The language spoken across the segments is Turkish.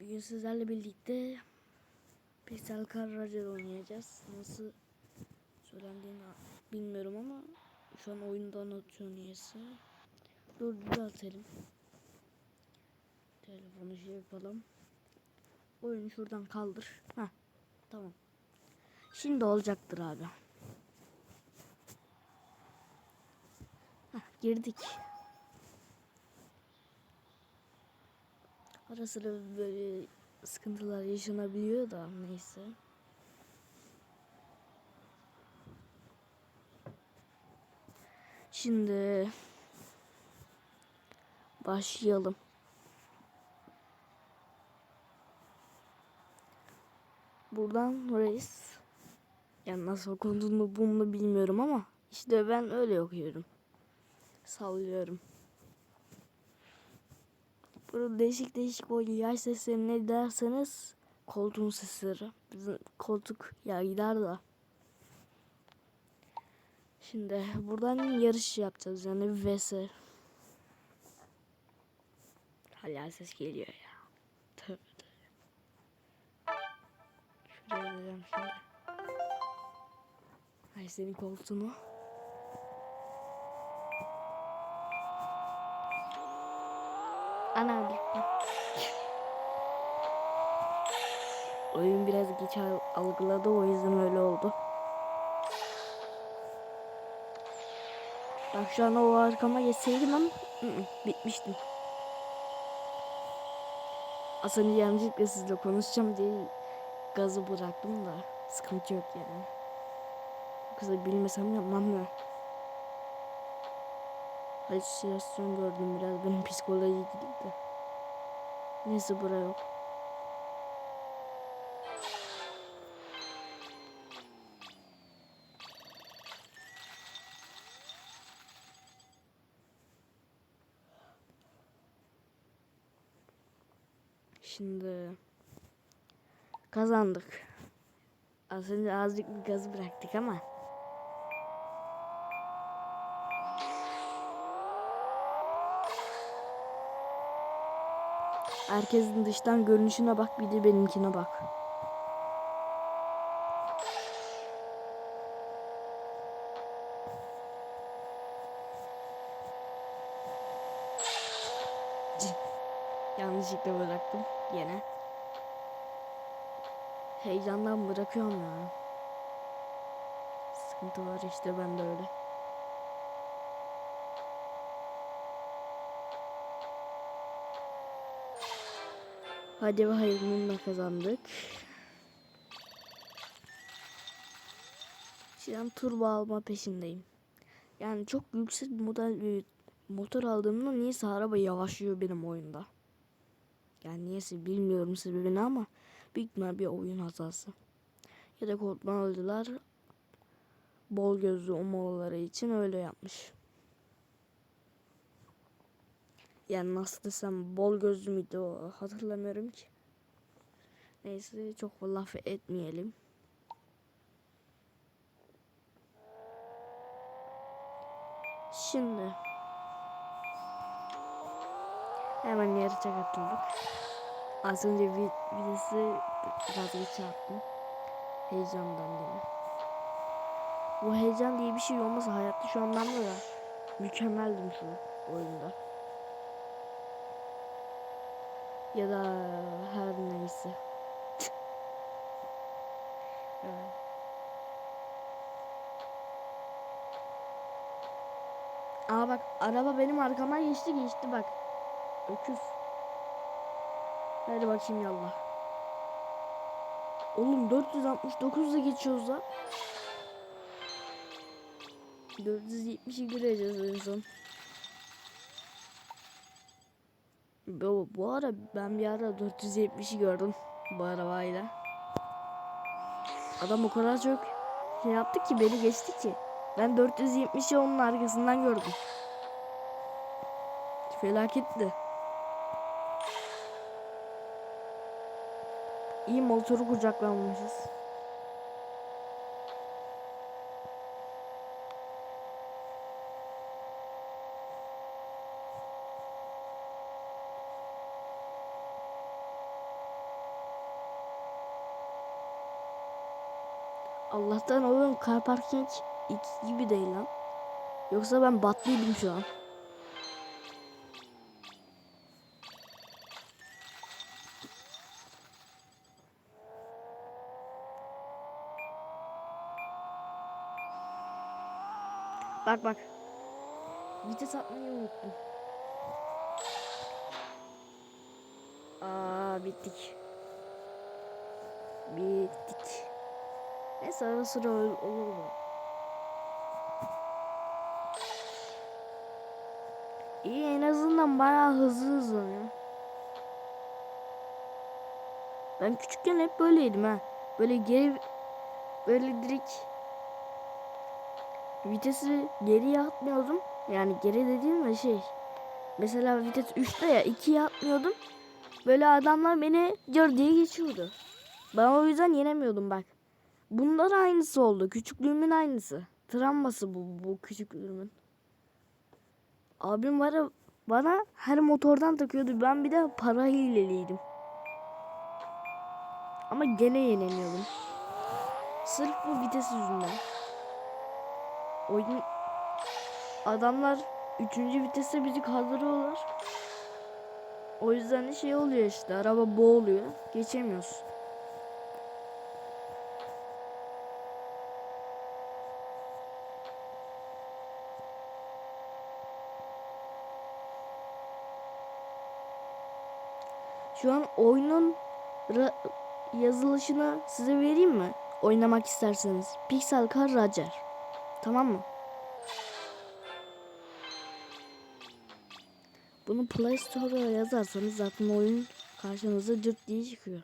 Bugün sizlerle birlikte Pixel Car Roger oynayacağız. Nasıl söylendiğini bilmiyorum ama şu an oyunda anlatıyor niyeyse. Dur düzeltelim. Telefonu şey yapalım. Oyunu şuradan kaldır. Ha tamam. Şimdi olacaktır abi. Hah, girdik. Ara sıra böyle sıkıntılar yaşanabiliyor da neyse. Şimdi başlayalım. Buradan reis. Yani nasıl okunduğunu bunu bilmiyorum ama işte ben öyle okuyorum. Sallıyorum. Burada değişik değişik o yay sesleri ne derseniz koltuğun sesleri. Bizim koltuk ya gider de. Şimdi buradan yarış yapacağız yani vs. Hala ses geliyor ya. Tövbe tövbe. Şuraya vereceğim şimdi. Ay senin koltuğunu. Ana gitti. Oyun biraz geç al- algıladı o yüzden öyle oldu. Bak şu an o arkama geçseydim ama ı -ı, bitmiştim. Az önce yanlışlıkla sizle konuşacağım diye gazı bıraktım da sıkıntı yok yani. Kısa bilmesem yapmam ya. Halüsinasyon gördüm biraz benim psikoloji gitti. Neyse bura yok. Şimdi kazandık. Az önce azıcık bir gaz bıraktık ama Herkesin dıştan görünüşüne bak bir de benimkine bak. Yanlışlıkla bıraktım yine. Heyecandan bırakıyorum ya. Sıkıntı var işte ben de öyle. Hadi bakayım bununla kazandık. An turbo alma peşindeyim. Yani çok yüksek model bir motor aldığımda niyeyse araba yavaşlıyor benim oyunda. Yani niyeyse bilmiyorum sebebini ama büyük ihtimal bir oyun hatası. Ya da kodman alıcılar bol gözlü olmaları için öyle yapmış. Yani nasıl desem bol gözlü müydü o hatırlamıyorum ki. Neyse çok laf etmeyelim. Şimdi hemen yarışa katıldık. Az önce birisi vazgeçe attım. Heyecandan yine. Bu heyecan diye bir şey olmasa hayatta şu anlamda da mükemmeldim şu oyunda. Ya da her neyse. Aa bak araba benim arkama geçti geçti bak. Öküz. Hadi bakayım yallah. Oğlum 469'da geçiyoruz lan. 470'i gireceğiz en son. Bu, bu ara ben bir ara 470'i gördüm bu arabayla. Adam o kadar çok şey yaptı ki beni geçti ki. Ben 470'i onun arkasından gördüm. Felaketti. İyi motoru kucaklamışız. Allah'tan oyun car parking gibi değil lan. Yoksa ben batlıydım şu an. Bak bak. Vites atmayı unuttum. Aa bittik. Bittik. Neyse ara sıra ol- olur bu. İyi en azından bayağı hızlı hızlanıyor. Ben küçükken hep böyleydim ha. Böyle geri böyle direkt vitesi geriye atmıyordum. Yani geri dediğim de şey. Mesela vites 3'te ya 2'ye atmıyordum. Böyle adamlar beni cır diye geçiyordu. Ben o yüzden yenemiyordum bak. Bunlar aynısı oldu. Küçüklüğümün aynısı. Travması bu, bu küçüklüğümün. Abim bana, bana her motordan takıyordu. Ben bir de para hileliydim. Ama gene yenemiyordum. Sırf bu vites yüzünden. Oyun adamlar 3. viteste bizi kaldırıyorlar. O yüzden de şey oluyor işte araba boğuluyor. Geçemiyoruz. Şu an oyunun yazılışını size vereyim mi? Oynamak isterseniz. Pixel Car Roger. Tamam mı? Bunu Play Store'a yazarsanız zaten oyun karşınıza cırt diye çıkıyor.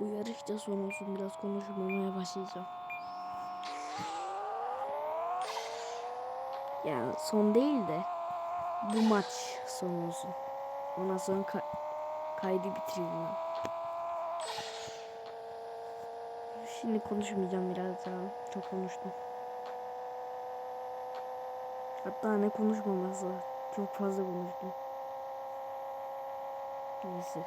Bu yarış da son olsun biraz konuşmamaya başlayacağım. Yani son değil de bu maç son olsun. Ondan sonra ka- kaydı bitireyim ben. Şimdi konuşmayacağım biraz daha. Çok konuştum. Hatta ne konuşmaması. Çok fazla konuştum. Neyse.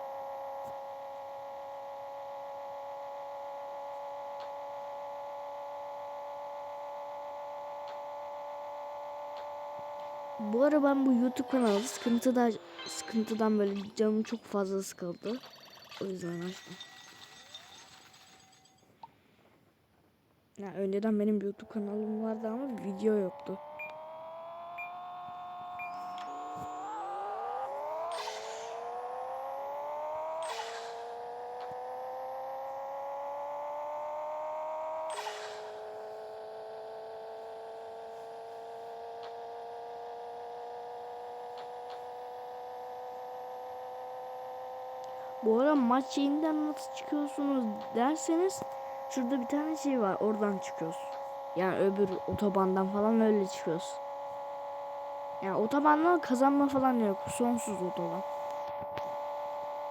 Bu ara ben bu YouTube kanalı sıkıntıda sıkıntıdan böyle canım çok fazla sıkıldı. O yüzden açtım. Ya önceden benim YouTube kanalım vardı ama video yoktu. Bu ara maç şeyinden nasıl çıkıyorsunuz derseniz şurada bir tane şey var oradan çıkıyoruz. Yani öbür otobandan falan öyle çıkıyoruz. Yani otobanla kazanma falan yok. Sonsuz otoban.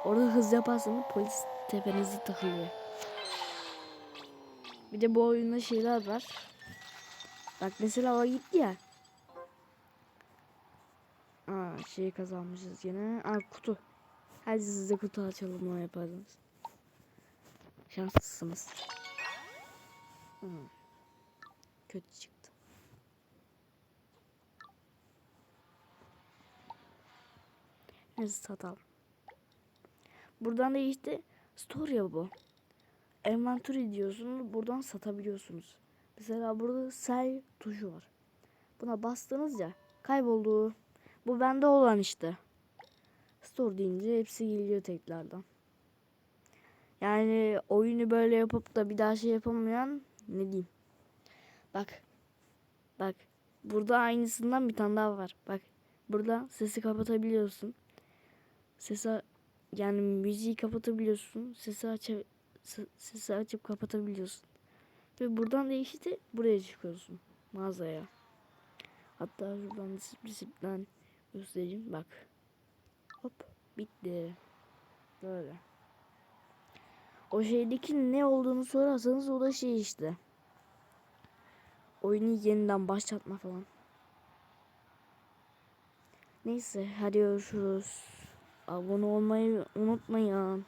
Orada hız yaparsanız polis tepenizi takılıyor. Bir de bu oyunda şeyler var. Bak mesela o gitti ya. Aa şey kazanmışız yine. Aa kutu. Hadi siz de kutu açalım o yaparız. Şanslısınız. Kötü çıktı. Neyse satalım. Buradan da işte story bu. Inventory diyorsunuz. Buradan satabiliyorsunuz. Mesela burada sell tuşu var. Buna bastınız ya kayboldu. Bu bende olan işte. Store deyince hepsi geliyor tekrardan. Yani oyunu böyle yapıp da bir daha şey yapamayan ne diyeyim. Bak. Bak. Burada aynısından bir tane daha var. Bak. Burada sesi kapatabiliyorsun. Sesi yani müziği kapatabiliyorsun. Sesi aç sesi açıp kapatabiliyorsun. Ve buradan değişti buraya çıkıyorsun mağazaya. Hatta şuradan disiplin göstereyim bak. Hop bitti. Böyle. O şeydeki ne olduğunu sorarsanız o da şey işte. Oyunu yeniden başlatma falan. Neyse hadi görüşürüz. Abone olmayı unutmayın.